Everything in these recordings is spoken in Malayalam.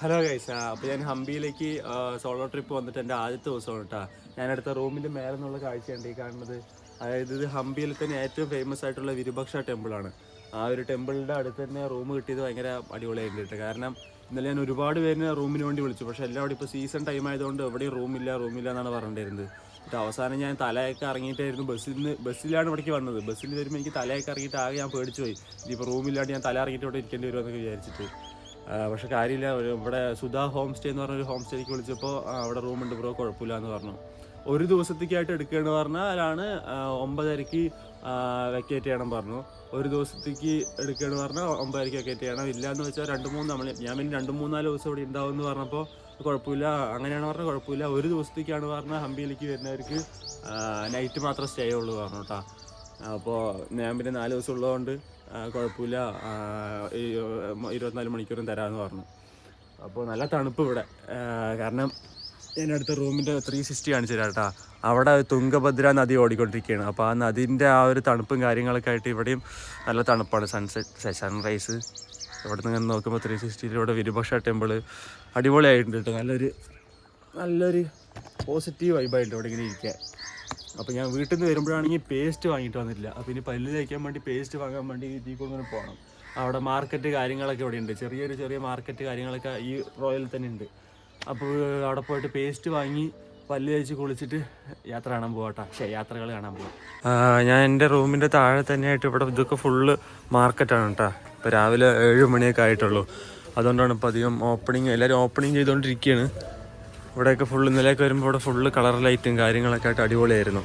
ഹലോ ഗൈസ് അപ്പോൾ ഞാൻ ഹംപിയിലേക്ക് സോളോ ട്രിപ്പ് വന്നിട്ട് എന്റെ ആദ്യത്തെ ദിവസമാണ് കേട്ടോ. ഞാനെടുത്ത റൂമിന്റെ മേലെ നിന്നുള്ള കാഴ്ചയുണ്ട് ഈ കാണുന്നത്. അതായത് ഇത് ഹംപിയിൽ തന്നെ ഏറ്റവും ഫേമസ് ആയിട്ടുള്ള വിരുപക്ഷ ടെമ്പിളാണ് ആ ഒരു ടെമ്പിളിന്റെ അടുത്ത് തന്നെ റൂം കിട്ടിയത് ഭയങ്കര അടിപൊളിയായിട്ട് കേട്ടോ. കാരണം ഇന്നലെ ഞാൻ ഒരുപാട് പേരിനെ റൂമിന് വേണ്ടി വിളിച്ചു. പക്ഷേ എല്ലാവരും ഇപ്പോൾ സീസൺ ടൈം ആയതുകൊണ്ട് എവിടെയും റൂമില്ല റൂമില്ല എന്നാണ് പറഞ്ഞിരുന്നത്. എന്നിട്ട് അവസാനം ഞാൻ തലയൊക്കെ ഇറങ്ങിയിട്ടായിരുന്നു ബസ്സിൽ നിന്ന് ബസ്സിലാണ് ഇവിടേക്ക് വന്നത്. ബസ്സിൽ വരുമ്പോൾ എനിക്ക് തലയൊക്കെ ഇറങ്ങിയിട്ട് ആകെ ഞാൻ പേടിച്ചു പോയി. ഇനിയിപ്പോൾ റൂമില്ലാണ്ട് ഞാൻ തല ഇറങ്ങിയിട്ട് ഇവിടെ ഇരിക്കേണ്ടി വരുമെന്നൊക്കെ വിചാരിച്ചിട്ട്. പക്ഷെ കാര്യമില്ല. ഒരു ഇവിടെ സുധാ ഹോം സ്റ്റേ എന്ന് പറഞ്ഞൊരു ഹോം സ്റ്റേക്ക് വിളിച്ചപ്പോൾ അവിടെ റൂമുണ്ട് ബ്രോ കുഴപ്പമില്ല എന്ന് പറഞ്ഞു. ഒരു ദിവസത്തേക്കായിട്ട് എടുക്കുകയെന്ന് പറഞ്ഞാലാണ് ഒമ്പതരയ്ക്ക് വെക്കേറ്റ് ചെയ്യണം പറഞ്ഞു. ഒരു ദിവസത്തേക്ക് എടുക്കുകയെന്ന് പറഞ്ഞാൽ ഒമ്പതരയ്ക്ക് വെക്കേറ്റ് ചെയ്യണം. ഇല്ല എന്ന് വെച്ചാൽ രണ്ട് മൂന്ന് നമ്മൾ ഞാൻ പിന്നെ രണ്ട് മൂന്നാൽ ദിവസം ഇവിടെ ഉണ്ടാവും എന്ന് പറഞ്ഞപ്പോൾ കുഴപ്പമില്ല. അങ്ങനെയാണ് പറഞ്ഞാൽ കുഴപ്പമില്ല. ഒരു ദിവസത്തേക്കാണ് പറഞ്ഞാൽ ഹംപിയിലേക്ക് വരുന്നവർക്ക് നൈറ്റ് മാത്രം സ്റ്റേ ഉള്ളൂ പറഞ്ഞു കേട്ടോ. അപ്പോൾ ഞാൻ പിന്നെ നാല് ദിവസം ഉള്ളതുകൊണ്ട് കുഴപ്പമില്ല. ഇരുപത്തിനാല് മണിക്കൂറും തരാമെന്ന് പറഞ്ഞു. അപ്പോൾ നല്ല തണുപ്പ് ഇവിടെ. കാരണം എന്റെ അടുത്ത റൂമിന്റെ ത്രീ സിക്സ്റ്റി കാണിച്ചു അവിടെ തുങ്കഭദ്ര നദി ഓടിക്കൊണ്ടിരിക്കുകയാണ്. അപ്പോൾ ആ നദീന്റെ ആ ഒരു തണുപ്പും കാര്യങ്ങളൊക്കെ ആയിട്ട് ഇവിടെയും നല്ല തണുപ്പാണ്. സൺസെറ്റ് സൺറൈസ് ഇവിടെ നിന്ന് ഇങ്ങനെ നോക്കുമ്പോൾ ത്രീ സിക്സ്റ്റിയിൽ ഇവിടെ വിരുപക്ഷ ടെമ്പിൾ അടിപൊളിയായിട്ടുണ്ട് കേട്ടോ. നല്ലൊരു നല്ലൊരു പോസിറ്റീവ് വൈബായിട്ട് ഇവിടെ ഇങ്ങനെ ഇരിക്കാൻ അപ്പോൾ ഞാൻ വീട്ടിൽ നിന്ന് വരുമ്പോഴാണെങ്കിൽ പേസ്റ്റ് വാങ്ങിയിട്ട് വന്നിട്ടില്ല. അപ്പോൾ ഇനി പല്ല് തേക്കാൻ വേണ്ടി പേസ്റ്റ് വാങ്ങാൻ വേണ്ടി ഇങ്ങനെ പോകണം അവിടെ മാർക്കറ്റ് കാര്യങ്ങളൊക്കെ ഇവിടെ ഉണ്ട് ചെറിയൊരു ചെറിയ മാർക്കറ്റ് കാര്യങ്ങളൊക്കെ ഈ റോയൽ തന്നെ ഉണ്ട് അപ്പോൾ അവിടെ പോയിട്ട് പേസ്റ്റ് വാങ്ങി പല്ല് തേച്ച് കുളിച്ചിട്ട് യാത്ര കാണാൻ പോകട്ടെ പക്ഷേ യാത്രകൾ കാണാൻ പോകാം ഞാൻ എന്റെ റൂമിന്റെ താഴെ തന്നെയായിട്ട് ഇവിടെ ഇതൊക്കെ ഫുള്ള് മാർക്കറ്റാണ് കേട്ടോ ഇപ്പോൾ രാവിലെ ഏഴ് മണിയൊക്കെ ആയിട്ടുള്ളൂ. അതുകൊണ്ടാണ് ഇപ്പോൾ അധികം ഓപ്പണിങ് എല്ലാവരും ഓപ്പണിങ് ചെയ്തുകൊണ്ടിരിക്കുകയാണ് ഇവിടെയൊക്കെ ഫുള്ള് ഇന്നലെയൊക്കെ വരുമ്പോൾ ഇവിടെ ഫുള്ള് കളർ ലൈറ്റും കാര്യങ്ങളൊക്കെ ആയിട്ട് അടിപൊളിയായിരുന്നു.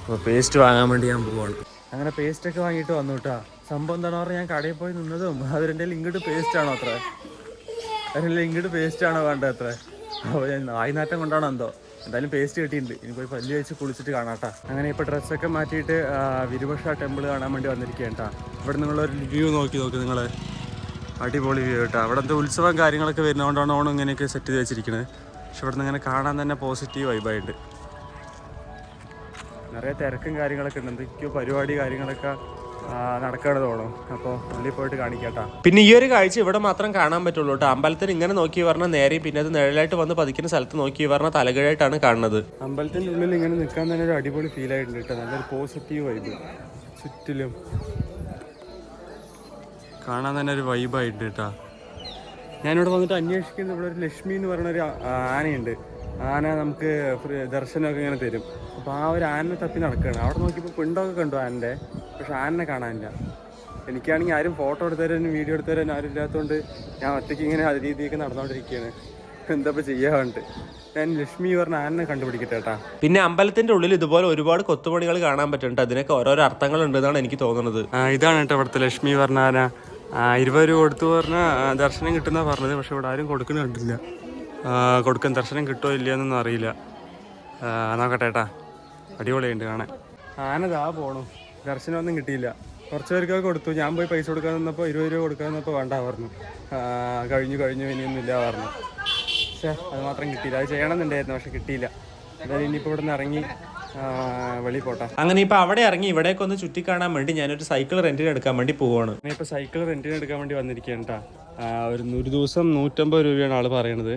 അപ്പോൾ പേസ്റ്റ് വാങ്ങാൻ വേണ്ടി ഞാൻ പോവാണ്. അങ്ങനെ പേസ്റ്റ് ഒക്കെ വാങ്ങിയിട്ട് വന്നു കേട്ടോ സംഭവം എന്താണെന്ന് പറഞ്ഞാൽ ഞാൻ കടയിൽ പോയി നിന്നതും അവരെന്റെ ഇങ്ങോട്ട് പേസ്റ്റ് ആണോ അത്ര? അതിന്റെ ഇങ്ങോട്ട് പേസ്റ്റ് ആണോ വേണ്ടത് അത്ര? അപ്പോൾ ഞാൻ നായിനാറ്റം കൊണ്ടാണോ എന്തോ. എന്തായാലും പേസ്റ്റ് കിട്ടിയിട്ടുണ്ട്. ഇനി പോയി പല്ല് വെച്ച് കുളിച്ചിട്ട് കാണാട്ടാ അങ്ങനെ ഇപ്പോൾ ഡ്രസ്സൊക്കെ മാറ്റിയിട്ട് വിരുപക്ഷ ടെമ്പിൾ കാണാൻ വേണ്ടി വന്നിരിക്കുകയാണ് കേട്ടോ ഇവിടെ നിങ്ങളൊരു വ്യൂ നോക്കി നോക്കി നിങ്ങൾ അടിപൊളി വ്യൂ കേട്ടോ അവിടെ എന്തോ ഉത്സവം കാര്യങ്ങളൊക്കെ വരുന്നതുകൊണ്ടാണ് ഓണം ഇങ്ങനെയൊക്കെ സെറ്റ് ചെയ്ത് വെച്ചിരിക്കുന്നത് പക്ഷെ ഇവിടെ നിന്ന് ഇങ്ങനെ കാണാൻ തന്നെ പോസിറ്റീവ് വൈബായിട്ട് നിറയെ തിരക്കും കാര്യങ്ങളൊക്കെ ഉണ്ട്. എന്തൊക്കെയോ പരിപാടി കാര്യങ്ങളൊക്കെ നടക്കാണ് തോന്നും അപ്പോൾ ഉള്ളിൽ പോയിട്ട് കാണിക്കട്ടാ. പിന്നെ ഈ ഒരു കാഴ്ച ഇവിടെ മാത്രം കാണാൻ പറ്റുള്ളൂ കേട്ടോ. അമ്പലത്തിൽ ഇങ്ങനെ നോക്കി പറഞ്ഞാൽ നേരെയും പിന്നെ അത് നിഴലായിട്ട് വന്ന് പതിക്കുന്ന സ്ഥലത്ത് നോക്കി പറഞ്ഞാൽ തലകീഴായിട്ടാണ് കാണുന്നത്. അമ്പലത്തിന്റെ ഉള്ളിൽ ഇങ്ങനെ നിൽക്കാൻ തന്നെ ഒരു അടിപൊളി ഫീൽ ആയിട്ടുണ്ട് കേട്ടോ. നല്ലൊരു പോസിറ്റീവ് വൈബ് ചുറ്റിലും. കാണാൻ തന്നെ ഒരു വൈബായിട്ട് കേട്ടോ. ഞാനിവിടെ വന്നിട്ട് അന്വേഷിക്കുന്ന ഇവിടെ ഒരു ലക്ഷ്മി എന്ന് പറയുന്ന ഒരു ആനയുണ്ട്. ആന നമുക്ക് ദർശനമൊക്കെ ഇങ്ങനെ തരും. അപ്പോൾ ആ ഒരു ആനനെ തപ്പി നടക്കുകയാണ്. അവിടെ നോക്കിയപ്പോൾ പിണ്ടൊക്കെ കണ്ടു ആനന്റെ പക്ഷെ ആനനെ കാണാനില്ല. എനിക്കാണെങ്കിൽ ആരും ഫോട്ടോ എടുത്തു വീഡിയോ എടുത്തു തരാനും ആരും ഇല്ലാത്തതുകൊണ്ട് ഞാൻ ഒറ്റയ്ക്ക് ഇങ്ങനെ അത് രീതിയൊക്കെ നടന്നുകൊണ്ടിരിക്കുകയാണ്. എന്താ ചെയ്യാറുണ്ട് ഞാൻ ലക്ഷ്മി പറഞ്ഞ ആനനെ കണ്ടുപിടിക്കട്ടെ കേട്ടാ പിന്നെ അമ്പലത്തിന്റെ ഉള്ളിൽ ഇതുപോലെ ഒരുപാട് കൊത്തുപണികൾ കാണാൻ പറ്റുന്നുണ്ട്. അതിനൊക്കെ ഓരോരോ അർത്ഥങ്ങൾ ഉണ്ടെന്നാണ് എനിക്ക് തോന്നുന്നത്. ആ, ഇതാണ് കേട്ടോ ഇവിടുത്തെ ലക്ഷ്മി പറഞ്ഞ ആന. ആ, ഇരുപത് രൂപ കൊടുത്തു പറഞ്ഞാൽ ദർശനം കിട്ടുന്ന പറഞ്ഞത്. പക്ഷെ ഇവിടെ ആരും കൊടുക്കുന്ന കണ്ടില്ല കൊടുക്കാൻ ദർശനം കിട്ടുമോ ഇല്ലയെന്നൊന്നും അറിയില്ല. നോക്കട്ടെ ഏട്ടാ. അടിപൊളിയുണ്ട് കാണാൻ. ആനതാ പോണു. ദർശനമൊന്നും കിട്ടിയില്ല. കുറച്ച് പേർക്കൊക്കെ കൊടുത്തു. ഞാൻ പോയി പൈസ കൊടുക്കാൻ നിന്നപ്പോൾ ഇരുപത് രൂപ കൊടുക്കാൻ നിന്നപ്പോൾ വേണ്ട പറഞ്ഞു. കഴിഞ്ഞു കഴിഞ്ഞു ഇനിയൊന്നും ഇല്ല പറഞ്ഞു. പക്ഷേ അത് മാത്രം കിട്ടിയില്ല. അത് ചെയ്യണമെന്നുണ്ടായിരുന്നു പക്ഷെ കിട്ടിയില്ല. എന്തായാലും ഇനിയിപ്പോൾ ഇവിടെ നിന്ന് ഇറങ്ങി പോട്ടെ. അങ്ങനെ ഇപ്പൊ അവിടെ ഇറങ്ങി ഇവിടേക്ക് ഒന്ന് ചുറ്റിക്കാണാൻ വേണ്ടി ഞാനൊരു സൈക്കിൾ റെന്റിന് എടുക്കാൻ വേണ്ടി പോവാണ്. ഇപ്പൊ സൈക്കിൾ റെന്റിന് എടുക്കാൻ വേണ്ടി വന്നിരിക്കുകയാണ് കേട്ടോ ഒരു ഒരു ദിവസം നൂറ്റമ്പത് രൂപയാണ് ആൾ പറയണത്.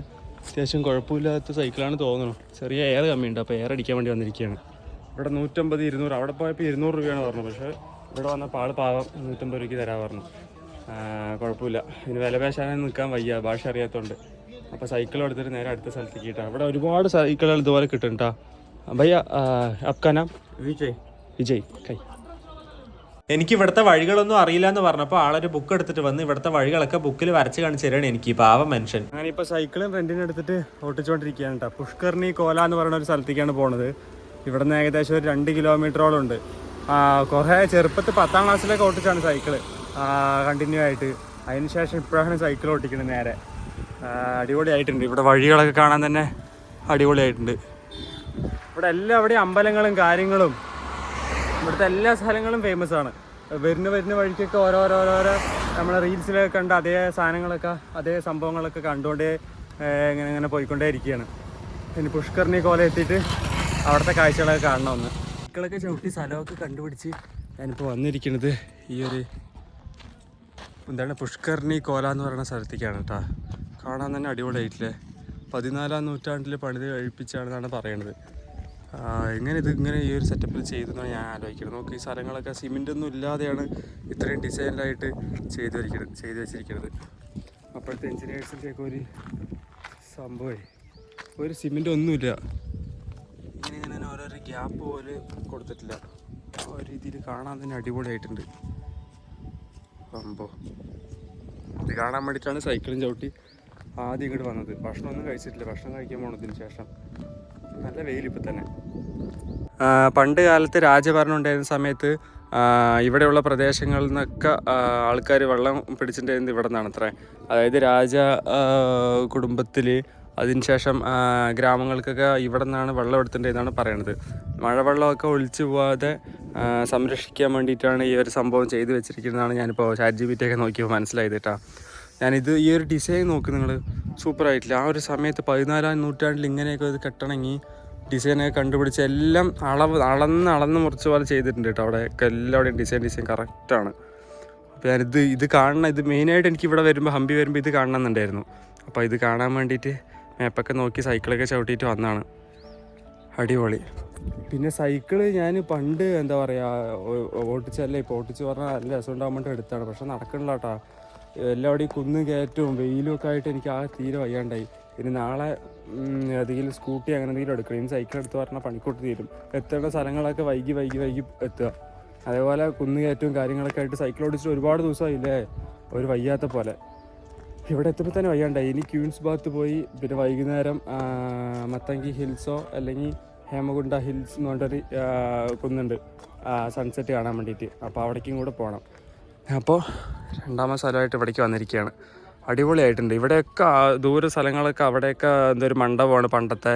അത്യാവശ്യം കുഴപ്പമില്ലാത്ത സൈക്കിളാണ് തോന്നുന്നു. ചെറിയ എയർ കമ്മിയുണ്ട് അപ്പോൾ എയർ അടിക്കാൻ വേണ്ടി വന്നിരിക്കുകയാണ്. ഇവിടെ നൂറ്റമ്പത് ഇരുന്നൂറ് അവിടെ പോയപ്പോൾ ഇരുന്നൂറ് രൂപയാണ് പറഞ്ഞു പക്ഷേ ഇവിടെ വന്നപ്പോൾ ആൾ പാവം നൂറ്റമ്പത് രൂപയ്ക്ക് തരാൻ പറഞ്ഞു. കുഴപ്പമില്ല. ഇനി വില പേശാനും നിൽക്കാൻ വയ്യ ഭാഷ അറിയാത്തതുകൊണ്ട് അപ്പോൾ സൈക്കിൾ എടുത്തിട്ട് നേരെ അടുത്ത സ്ഥലത്തേക്ക് കിട്ടാം ഇവിടെ ഒരുപാട് സൈക്കിളുകൾ ഇതുപോലെ കിട്ടും കേട്ടോ ഭയ്യ അപ്കാ നാം വിജയ്. വിജയ് കൈ എനിക്ക് ഇവിടുത്തെ വഴികളൊന്നും അറിയില്ല എന്ന് പറഞ്ഞപ്പോൾ ആളൊരു ബുക്ക് എടുത്തിട്ട് വന്ന് ഇവിടുത്തെ വഴികളൊക്കെ ബുക്കിൽ വരച്ച് കാണിച്ചു തരാണ് എനിക്ക് ഈ പാവം മനുഷ്യൻ. ഞാനിപ്പോൾ സൈക്കിളും റെന്റിന് എടുത്തിട്ട് ഓട്ടിച്ചുകൊണ്ടിരിക്കുകയാണ് കേട്ടോ പുഷ്കർണി കോല എന്ന് പറയുന്ന ഒരു സ്ഥലത്തേക്കാണ് പോണത്. ഇവിടെ നിന്ന് ഏകദേശം ഒരു രണ്ട് കിലോമീറ്ററോളം ഉണ്ട്. കുറേ ചെറുപ്പത്തിൽ പത്താം ക്ലാസ്സിലൊക്കെ ഓട്ടിച്ചാണ് സൈക്കിൾ കണ്ടിന്യൂ ആയിട്ട്. അതിനുശേഷം ഇപ്പോഴാണ് സൈക്കിൾ ഓട്ടിക്കുന്നത് നേരെ. അടിപൊളി അടിപൊളിയായിട്ടുണ്ട്. ഇവിടെ വഴികളൊക്കെ കാണാൻ തന്നെ അടിപൊളിയായിട്ടുണ്ട്. ഇവിടെ എല്ലാവിടെയും അമ്പലങ്ങളും കാര്യങ്ങളും ഇവിടുത്തെ എല്ലാ സ്ഥലങ്ങളും ഫേമസ് ആണ്. വരുന്ന വരുന്ന വഴിക്കൊക്കെ ഓരോരോരോരോ നമ്മളെ റീൽസിലൊക്കെ കണ്ട അതേ സാധനങ്ങളൊക്കെ അതേ സംഭവങ്ങളൊക്കെ കണ്ടുകൊണ്ടേ ഇങ്ങനെ ഇങ്ങനെ പോയിക്കൊണ്ടേ ഇരിക്കുകയാണ്. ഇനി പുഷ്കർണി കോല എത്തിയിട്ട് അവിടുത്തെ കാഴ്ചകളൊക്കെ കാണണം ഒന്ന്. മക്കളൊക്കെ ചവിട്ടി സ്ഥലമൊക്കെ കണ്ടുപിടിച്ച് ഞാനിപ്പോൾ വന്നിരിക്കുന്നത് ഈ ഒരു എന്താണ് പുഷ്കർണി കോല എന്ന് പറയുന്ന സ്ഥലത്തേക്കാണ് കേട്ടോ. കാണാൻ തന്നെ അടിപൊളിയായിട്ടില്ലേ? പതിനാലാം നൂറ്റാണ്ടിൽ പണിത് കഴിപ്പിച്ചാണെന്നാണ് പറയണത് എങ്ങനെ ഇത് ഇങ്ങനെ ഈ ഒരു സെറ്റപ്പിൽ ചെയ്തു എന്നാണ് ഞാൻ ആലോചിക്കുന്നത് നോക്ക് ഈ സ്ഥലങ്ങളൊക്കെ സിമെന്റ് ഒന്നും ഇല്ലാതെയാണ് ഇത്രയും ഡിസൈനിലായിട്ട് ചെയ്തു വരിക്കുന്നത് ചെയ്തു വെച്ചിരിക്കുന്നത് അപ്പോഴത്തെ എഞ്ചിനീയേഴ്സിന്റെ ഒരു സംഭവമേ ഒരു സിമെന്റ് ഒന്നുമില്ല ഇങ്ങനെ ഇങ്ങനെ ഓരോരോ ഗ്യാപ്പ് പോലെ കൊടുത്തിട്ടില്ല. ആ ഒരു രീതിയിൽ കാണാൻ തന്നെ അടിപൊളിയായിട്ടുണ്ട്. സംഭവം. ഇത് കാണാൻ വേണ്ടിയിട്ടാണ് സൈക്കിളും ചവിട്ടി ആദ്യം ഇങ്ങോട്ട് വന്നത്. ഭക്ഷണമൊന്നും കഴിച്ചിട്ടില്ല. ഭക്ഷണം കഴിക്കാൻ പോണതിന് ശേഷം. നല്ല വെയിൽ ഇപ്പം തന്നെ പണ്ട് കാലത്ത് രാജഭരണം ഉണ്ടായിരുന്ന സമയത്ത് ഇവിടെയുള്ള പ്രദേശങ്ങളിൽ നിന്നൊക്കെ ആൾക്കാർ വെള്ളം പിടിച്ചിട്ടുണ്ടായിരുന്നത് ഇവിടെ നിന്നാണ് അത്ര. അതായത് രാജ കുടുംബത്തിൽ അതിനുശേഷം ശേഷം ഗ്രാമങ്ങൾക്കൊക്കെ ഇവിടെ നിന്നാണ് വെള്ളം എടുത്തിട്ടുണ്ടെന്നാണ് പറയണത്. മഴവെള്ളമൊക്കെ ഒളിച്ചു പോവാതെ സംരക്ഷിക്കാൻ വേണ്ടിയിട്ടാണ് ഈ ഒരു സംഭവം ചെയ്തു വെച്ചിരിക്കുന്നതാണ് ഞാനിപ്പോൾ ചാറ്റ് ജി ബി നോക്കിയപ്പോൾ മനസ്സിലായത് കേട്ടോ. ഞാനിത് ഈ ഒരു ഡിസൈൻ നോക്ക് നിങ്ങൾ സൂപ്പറായിട്ടില്ല ആ ഒരു സമയത്ത് പതിനാലാം നൂറ്റാണ്ടിൽ ഇങ്ങനെയൊക്കെ ഇത് കെട്ടണമെങ്കിൽ ഡിസൈനൊക്കെ കണ്ടുപിടിച്ച് എല്ലാം അളവ് അളന്ന് അളന്ന് മുറിച്ച് പോലെ ചെയ്തിട്ടുണ്ട് കേട്ടോ അവിടെ. എല്ലാവിടെയും ഡിസൈൻ ഡിസൈൻ കറക്റ്റാണ് അപ്പോൾ ഞാനിത് ഇത് കാണണം ഇത് മെയിനായിട്ട് എനിക്ക് ഇവിടെ വരുമ്പോൾ ഹമ്പി വരുമ്പോൾ ഇത് കാണണമെന്നുണ്ടായിരുന്നു അപ്പോൾ ഇത് കാണാൻ വേണ്ടിയിട്ട് മാപ്പൊക്കെ നോക്കി സൈക്കിളൊക്കെ ചവിട്ടിയിട്ട് വന്നതാണ് അടിപൊളി. പിന്നെ സൈക്കിൾ ഞാൻ പണ്ട് എന്താ പറയുക ഓട്ടിച്ചല്ലേ ഇപ്പോൾ ഓട്ടിച്ച് പറഞ്ഞാൽ നല്ല രസം എടുത്താണ്. പക്ഷെ നടക്കണില്ല കേട്ടോ എല്ലാവിടെയും കുന്നും കയറ്റവും വെയിലും ഒക്കെ ആയിട്ട് എനിക്ക് ആ തീരെ വയ്യാണ്ടായി. ഇനി നാളെ ഏതെങ്കിലും സ്കൂട്ടി അങ്ങനെ എന്തെങ്കിലും എടുക്കണം. ഇനി സൈക്കിൾ എടുത്ത് പറഞ്ഞാൽ പണിക്കൂട്ട് തീരും. എത്തേണ്ട സ്ഥലങ്ങളൊക്കെ വൈകി വൈകി വൈകി എത്തുക. അതേപോലെ കുന്ന് കയറ്റവും കാര്യങ്ങളൊക്കെ ആയിട്ട് സൈക്കിൾ ഓടിച്ചിട്ട് ഒരുപാട് ദിവസമായില്ലേ? ഒരു വയ്യാത്ത പോലെ. ഇവിടെ എത്തുമ്പോൾ തന്നെ വയ്യാണ്ടായി. ഇനി ക്യൂൻസ് ഭാഗത്ത് പോയി പിന്നെ വൈകുന്നേരം മത്തങ്കി ഹിൽസോ അല്ലെങ്കിൽ ഹേമകുണ്ട ഹിൽസ് എന്ന് പറഞ്ഞൊരു കുന്നുണ്ട്. സൺസെറ്റ് കാണാൻ വേണ്ടിയിട്ട്. അപ്പോൾ അവിടേക്കും കൂടെ പോകണം അപ്പോൾ രണ്ടാമത്തെ സ്ഥലമായിട്ട് ഇവിടേക്ക് വന്നിരിക്കുകയാണ് അടിപൊളിയായിട്ടുണ്ട്. ഇവിടെയൊക്കെ ദൂര സ്ഥലങ്ങളൊക്കെ അവിടെയൊക്കെ എന്തൊരു മണ്ഡപമാണ് പണ്ടത്തെ.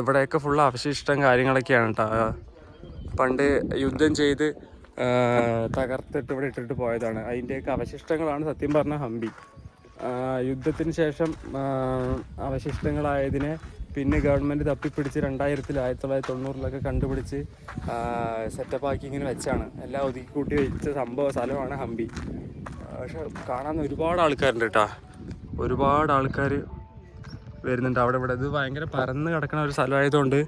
ഇവിടെയൊക്കെ ഫുള്ള് അവശിഷ്ടം കാര്യങ്ങളൊക്കെയാണ് കേട്ടോ പണ്ട് യുദ്ധം ചെയ്ത് തകർത്തിട്ട് ഇവിടെ ഇട്ടിട്ട് പോയതാണ്. അതിന്റെയൊക്കെ അവശിഷ്ടങ്ങളാണ് സത്യം പറഞ്ഞ ഹംപി. യുദ്ധത്തിന് ശേഷം അവശിഷ്ടങ്ങളായതിനെ പിന്നെ ഗവൺമെന്റ് തപ്പിപ്പിടിച്ച് രണ്ടായിരത്തിൽ ആയിരത്തി തൊള്ളായിരത്തി തൊണ്ണൂറിലൊക്കെ കണ്ടുപിടിച്ച് സെറ്റപ്പാക്കി ഇങ്ങനെ വെച്ചാണ്. എല്ലാം ഒതുക്കി കൂട്ടി വെച്ച സംഭവ സ്ഥലമാണ് ഹംപി. പക്ഷെ കാണാൻ ഒരുപാട് ആൾക്കാരുണ്ട് കേട്ടോ. ഒരുപാട് ആൾക്കാർ വരുന്നുണ്ട്. അവിടെ ഇവിടെ ഇത് ഭയങ്കര പരന്ന് കിടക്കുന്ന ഒരു സ്ഥലമായതുകൊണ്ട്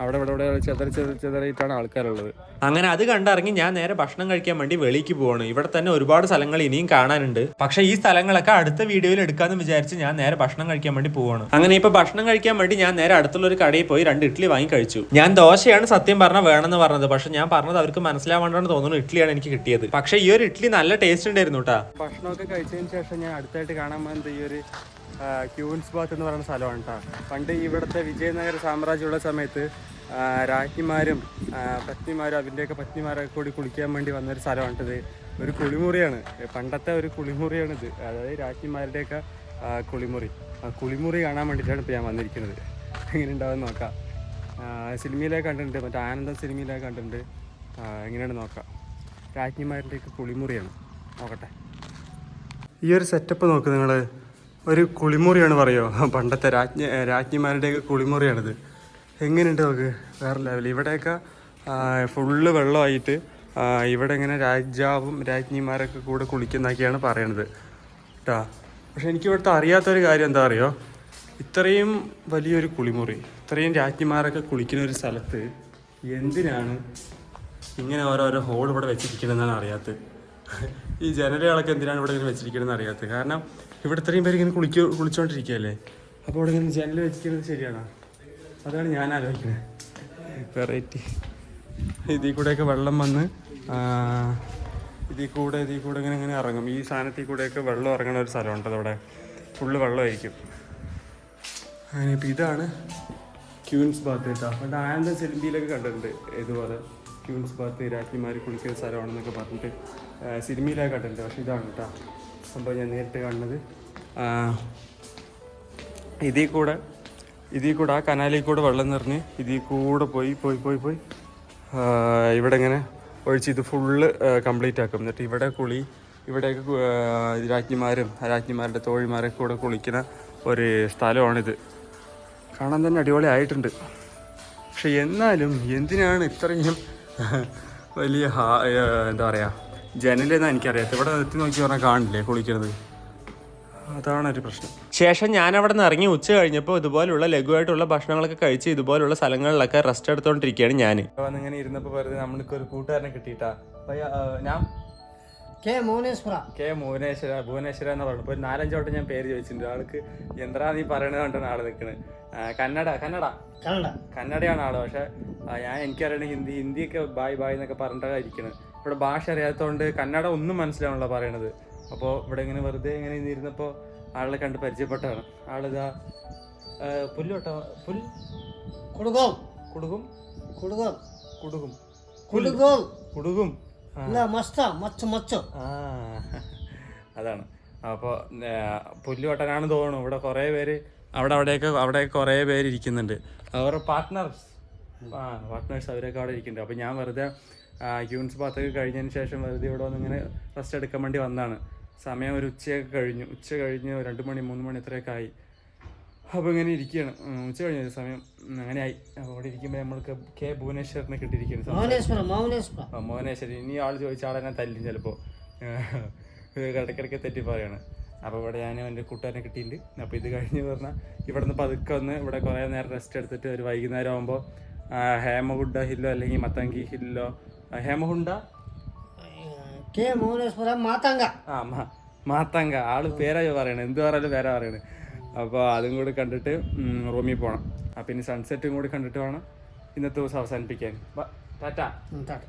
അവിടെ ഇവിടെ ഇവിടെ ചെതറി ചെതറി ചെതറിയിട്ടാണ് ആൾക്കാരുള്ളത്. അങ്ങനെ അത് കണ്ടിറങ്ങി ഞാൻ നേരെ ഭക്ഷണം കഴിക്കാൻ വേണ്ടി വെളിക്ക് പോവാണ്. ഇവിടെ തന്നെ ഒരുപാട് സ്ഥലങ്ങൾ ഇനിയും കാണാനുണ്ട്. പക്ഷെ ഈ സ്ഥലങ്ങളൊക്കെ അടുത്ത വീഡിയോയിൽ എടുക്കാന്ന് വിചാരിച്ച് ഞാൻ നേരെ ഭക്ഷണം കഴിക്കാൻ വേണ്ടി പോവാണ്. അങ്ങനെ ഇപ്പൊ ഭക്ഷണം കഴിക്കാൻ വേണ്ടി ഞാൻ നേരെ അടുത്തുള്ള ഒരു കടയിൽ പോയി രണ്ട് ഇഡ്ഡലി വാങ്ങി കഴിച്ചു. ഞാൻ ദോശയാണ് സത്യം പറഞ്ഞാൽ വേണമെന്ന് പറഞ്ഞത്. പക്ഷെ ഞാൻ പറഞ്ഞത് അവർക്ക് മനസ്സിലാവാണ്ടാണ് തോന്നുന്നു ഇഡ്ഡലിയാണ് എനിക്ക് കിട്ടിയത്. പക്ഷെ ഈ ഒരു ഇഡ്ഡലി നല്ല ടേസ്റ്റ് ഉണ്ടായിരുന്നു കേട്ടാ ഭക്ഷണമൊക്കെ കഴിച്ചതിന് ശേഷം ഞാൻ അടുത്തായിട്ട് കാണാൻ പോകുന്നത് ഈ ഒരു ക്യൂൻസ് ബാത്ത് എന്ന് പറയുന്ന സ്ഥലമാണ് കേട്ടോ പണ്ട് ഇവിടുത്തെ വിജയനഗര സാമ്രാജ്യമുള്ള സമയത്ത് രാജ്ഞിമാരും പത്നിമാരും അതിന്റെയൊക്കെ പത്നിമാരൊക്കെ കൂടി കുളിക്കാൻ വേണ്ടി വന്നൊരു സ്ഥലമാണിത് ഒരു കുളിമുറിയാണ്. പണ്ടത്തെ ഒരു കുളിമുറിയാണിത് അതായത് രാജ്ഞിമാരുടെയൊക്കെ കുളിമുറി. കുളിമുറി കാണാൻ വേണ്ടിയിട്ടാണ് ഇപ്പോൾ ഞാൻ വന്നിരിക്കുന്നത്. എങ്ങനെ ഉണ്ടാവും നോക്കാം. സിനിമയിലേ കണ്ടിട്ടുണ്ട്. മറ്റേ ആനന്ദ സിനിമയിലൊക്കെ കണ്ടിട്ടുണ്ട്. എങ്ങനെയാണ് നോക്കാം. രാജ്ഞിമാരുടെയൊക്കെ കുളിമുറിയാണ്. നോക്കട്ടെ. ഈ ഒരു സെറ്റപ്പ് നോക്ക് നിങ്ങൾ ഒരു കുളിമുറിയാണ് പറയോ? പണ്ടത്തെ രാജ്ഞി രാജ്ഞിമാരുടെയൊക്കെ കുളിമുറിയാണിത്. എങ്ങനെയുണ്ട് നമുക്ക് വേറെ ലെവൽ ഇവിടെയൊക്കെ ഫുള്ള് വെള്ളമായിട്ട് ഇവിടെ ഇങ്ങനെ രാജാവും രാജ്ഞിമാരൊക്കെ കൂടെ കുളിക്കുന്നൊക്കെയാണ് പറയണത്. കേട്ടാ പക്ഷെ എനിക്ക് ഇവിടുത്തെ അറിയാത്തൊരു കാര്യം എന്താ അറിയോ? ഇത്രയും വലിയൊരു കുളിമുറി ഇത്രയും രാജ്ഞിമാരൊക്കെ കുളിക്കുന്ന ഒരു സ്ഥലത്ത് എന്തിനാണ് ഇങ്ങനെ ഓരോരോ ഹോൾ ഇവിടെ വെച്ചിരിക്കണമെന്നാണ് അറിയാത്തത്? ഈ ജനലുകളൊക്കെ എന്തിനാണ് ഇവിടെ ഇങ്ങനെ വെച്ചിരിക്കണമെന്ന് അറിയാത്തത്? കാരണം ഇവിടെ ഇത്രയും പേര് ഇങ്ങനെ കുളിക്കോ കുളിച്ചോണ്ടിരിക്കുകയല്ലേ? അപ്പോൾ ഇവിടെ ഇങ്ങനെ ജനൽ വെച്ചിരിക്കുന്നത് ശരിയാണോ? അതാണ് ഞാൻ ആലോചിക്കുന്നത്. വെറൈറ്റി ഇതിൽ കൂടെയൊക്കെ വെള്ളം വന്ന് ഇതിൽ കൂടെ ഇതിൽ കൂടെ ഇങ്ങനെ ഇങ്ങനെ ഇറങ്ങും. ഈ സാധനത്തിൽ കൂടെയൊക്കെ വെള്ളം ഇറങ്ങുന്ന ഒരു സ്ഥലമുണ്ട് അവിടെ ഫുള്ള് വെള്ളമായിരിക്കും. അങ്ങനെ ഇപ്പം ഇതാണ് ക്യൂൻസ് ബാത്ത് കേട്ടോ. പണ്ട് ആനന്ദ സിനിമയിലൊക്കെ കണ്ടിട്ടുണ്ട്. ഇതുപോലെ ക്യൂൻസ് ബാത്ത് രാജ്ഞിമാർ കുളിക്കുന്ന സ്ഥലമാണെന്നൊക്കെ പറഞ്ഞിട്ട്. ആ, സിനിമയിലൊക്കെ കണ്ടിട്ടുണ്ട്. പക്ഷെ ഇതാണ് കേട്ടോ സംഭവം ഞാൻ നേരിട്ട് കാണുന്നത്. ഇതിൽ കൂടെ ഇതിൽ കൂടെ ആ കനാലിൽ കൂടെ വെള്ളം നിറഞ്ഞ് ഇതിൽ കൂടെ പോയി പോയി പോയി പോയി. ഇവിടെ ഇങ്ങനെ ഒഴിച്ച് ഇത് ഫുള്ള് കംപ്ലീറ്റ് ആക്കും. എന്നിട്ട് ഇവിടെ കുളി ഇവിടെയൊക്കെ രാജ്ഞിമാരും രാജ്ഞിമാരുടെ തോഴിമാരൊക്കെ കൂടെ കുളിക്കുന്ന ഒരു സ്ഥലമാണിത്. കാണാൻ തന്നെ അടിപൊളി ആയിട്ടുണ്ട്. പക്ഷെ എന്നാലും എന്തിനാണ് ഇത്രയും വലിയ എന്താ പറയുക ജനലെന്നാ എനിക്കറിയാത്ത. ഇവിടെ എത്തി നോക്കി പറഞ്ഞാൽ കാണില്ലേ കുളിക്കരുത് അതാണ് ഒരു പ്രശ്നം. ശേഷം ഞാൻ അവിടെ നിന്ന് ഇറങ്ങി ഉച്ച കഴിഞ്ഞപ്പോൾ ഇതുപോലുള്ള ലഘുവായിട്ടുള്ള ഭക്ഷണങ്ങളൊക്കെ കഴിച്ച് ഇതുപോലുള്ള സ്ഥലങ്ങളിലൊക്കെ റെസ്റ്റ് എടുത്തോണ്ടിരിക്കുകയാണ് ഞാൻ ഇങ്ങനെ ഇരുന്നപ്പോൾ വെറുതെ നമ്മൾക്ക് ഒരു കൂട്ടുകാരനെ കിട്ടിയിട്ടാ. ഞാൻ കെ മോനേശ്വര. കെ ഭുവനേശ്വര എന്ന് പറഞ്ഞു ഇപ്പോൾ നാലഞ്ച് വട്ടം ഞാൻ പേര് ചോദിച്ചിട്ടുണ്ട്. ആൾക്ക് എന്താ നീ പറയണത് കണ്ടാണ് ആൾ നിൽക്കുന്നത് കന്നഡ കന്നഡ? കന്നഡ. കന്നഡയാണ് ആൾ. പക്ഷെ ഞാൻ എനിക്കറിയണ ഹിന്ദി ഹിന്ദിയൊക്കെ ബായ് ബായ് എന്നൊക്കെ പറഞ്ഞിട്ടാണ് ഇരിക്കുന്നത് ഇവിടെ ഭാഷ അറിയാത്തതുകൊണ്ട് കന്നഡ ഒന്നും മനസ്സിലാവണല്ലോ പറയണത്. അപ്പോൾ ഇവിടെ ഇങ്ങനെ വെറുതെ ഇങ്ങനെ ഇരുന്നപ്പോൾ ആളെ കണ്ട് പരിചയപ്പെട്ടാണ് ആളിതാ പുല്ലോട്ടോ? പുൽ? കുടുകും. കുടുകും? കുടുകും. കുടുകും. കുടുകും. കുടുകും. മസ്ത മച്ച മച്ച. അതാണ്. അപ്പോൾ പുല്ലുവട്ടനാണെന്ന് തോന്നുന്നു. ഇവിടെ കുറേ പേര് അവിടെ അവിടെയൊക്കെ അവിടെ കുറേ പേര് ഇരിക്കുന്നുണ്ട്. അവർ പാർട്ട്നേഴ്സ് ആ പാർട്ട്നേഴ്സ് അവരൊക്കെ അവിടെ ഇരിക്കുന്നുണ്ട്. അപ്പോൾ ഞാൻ വെറുതെ യൂൻസ് ഭാഗത്തൊക്കെ കഴിഞ്ഞതിന് ശേഷം വെറുതെ ഇവിടെ വന്ന് ഇങ്ങനെ റെസ്റ്റ് എടുക്കാൻ വേണ്ടി വന്നതാണ് സമയം ഒരു ഉച്ചയൊക്കെ കഴിഞ്ഞു. ഉച്ച കഴിഞ്ഞ് രണ്ട് മണി മൂന്ന് മണി ഇത്രയൊക്കെ ആയി. അപ്പോൾ ഇങ്ങനെ ഇരിക്കുകയാണ് ഉച്ച കഴിഞ്ഞ. സമയം അങ്ങനെ ആയി. അപ്പോൾ അവിടെ ഇരിക്കുമ്പോൾ നമ്മൾക്ക് കെ ഭുവനേശ്വറിനെ കിട്ടിയിരിക്കുകയാണ് ഭുവനേശ്വരി ഇനി ആൾ ചോദിച്ച ആളെന്നെ തല്ലും ചിലപ്പോൾ ഇടയ്ക്കിടയ്ക്ക് തെറ്റി പറയാണ്. അപ്പോൾ ഇവിടെ ഞാൻ എന്റെ കൂട്ടുകാരനെ കിട്ടിയിട്ടുണ്ട്. അപ്പോൾ ഇത് കഴിഞ്ഞ് പറഞ്ഞാൽ ഇവിടെ നിന്ന് പതുക്കെ ഒന്ന് ഇവിടെ കുറേ നേരം റെസ്റ്റ് എടുത്തിട്ട് ഒരു വൈകുന്നേരം ആകുമ്പോൾ ഹേമഗുഡ ഹില്ലോ അല്ലെങ്കിൽ മത്തങ്കി ഹില്ലോ ഹേമഹുണ്ട കെ ആൾ പേരായി പറയണേ? എന്ത് പറയാലും പേര പറയണേ. അപ്പോൾ അതും കൂടി കണ്ടിട്ട് റൂമിൽ പോണം. പിന്നെ ഇനി സൺസെറ്റും കൂടി കണ്ടിട്ട് വേണം ഇന്നത്തെ ദിവസം അവസാനിപ്പിക്കാൻ. ടാറ്റ. ടാറ്റ.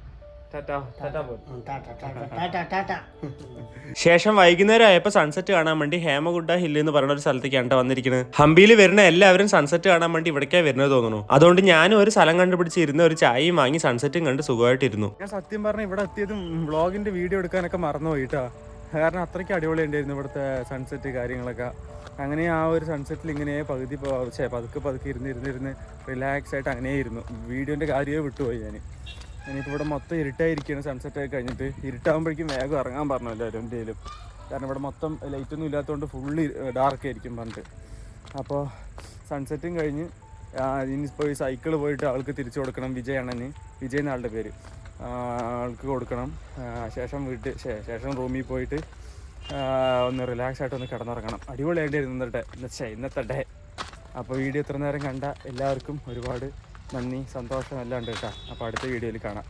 ശേഷം വൈകുന്നേരം ആയപ്പോൾ സൺസെറ്റ് കാണാൻ വേണ്ടി ഹേമഗുഡ ഹില്ല് എന്ന് പറയുന്ന ഒരു സ്ഥലത്തേക്ക് ആണ് വന്നിരിക്കുന്നത് ഹംപിയിൽ വരുന്ന എല്ലാവരും സൺസെറ്റ് കാണാൻ വേണ്ടി ഇവിടേക്കാ വരുന്നത് തോന്നുന്നു. അതുകൊണ്ട് ഞാനും ഒരു സ്ഥലം കണ്ടുപിടിച്ചിരുന്ന ഒരു ചായയും വാങ്ങി സൺസെറ്റും കണ്ട് സുഖമായിട്ടിരുന്നു. ഞാൻ സത്യം പറഞ്ഞ ഇവിടെ എത്തിയതും വ്ളോഗിന്റെ വീഡിയോ എടുക്കാനൊക്കെ മറന്നു പോയിട്ടാ കാരണം അത്രയ്ക്ക് അടിപൊളി ഉണ്ടായിരുന്നു ഇവിടുത്തെ സൺസെറ്റ് കാര്യങ്ങളൊക്കെ. അങ്ങനെ ആ ഒരു സൺസെറ്റിൽ ഇങ്ങനെ പകുതി പതുക്കെ പതുക്കെ ഇരുന്നിരുന്നിരുന്ന് റിലാക്സ് ആയിട്ട് അങ്ങനെ ഇരുന്നു വീഡിയോന്റെ കാര്യമേ വിട്ടുപോയി ഞാൻ ഞാനിപ്പോൾ ഇവിടെ മൊത്തം ഇരുട്ടായിരിക്കുകയാണ് സൺസെറ്റ് ആയി കഴിഞ്ഞിട്ട് ഇരുട്ടാകുമ്പോഴേക്കും വേഗം ഇറങ്ങാൻ പറഞ്ഞു എല്ലാവരും എന്തെങ്കിലും. കാരണം ഇവിടെ മൊത്തം ലൈറ്റൊന്നും ഇല്ലാത്തതുകൊണ്ട് ഫുള്ള് ഡാർക്ക് ആയിരിക്കും പറഞ്ഞിട്ട്. അപ്പോൾ സൺസെറ്റും കഴിഞ്ഞ് ഇനി ഇനിയിപ്പോൾ ഈ സൈക്കിൾ പോയിട്ട് ആൾക്ക് തിരിച്ചു കൊടുക്കണം വിജയ് അണ്ണന് വിജയ് എന്നാളുടെ പേര് ആൾക്ക് കൊടുക്കണം. ശേഷം വീട്ടിൽ ശേഷം റൂമിൽ പോയിട്ട് ഒന്ന് റിലാക്സ് ആയിട്ട് ഒന്ന് കിടന്നിറങ്ങണം. അടിപൊളിയായിട്ടായിരുന്നു ഇന്നത്തെ ഇന്നത്തെ ഡേ അപ്പോൾ വീഡിയോ ഇത്ര നേരം കണ്ട എല്ലാവർക്കും ഒരുപാട് നന്ദി സന്തോഷം എല്ലാം ഉണ്ട് കേട്ടോ. അപ്പോൾ അടുത്ത വീഡിയോയിൽ കാണാം.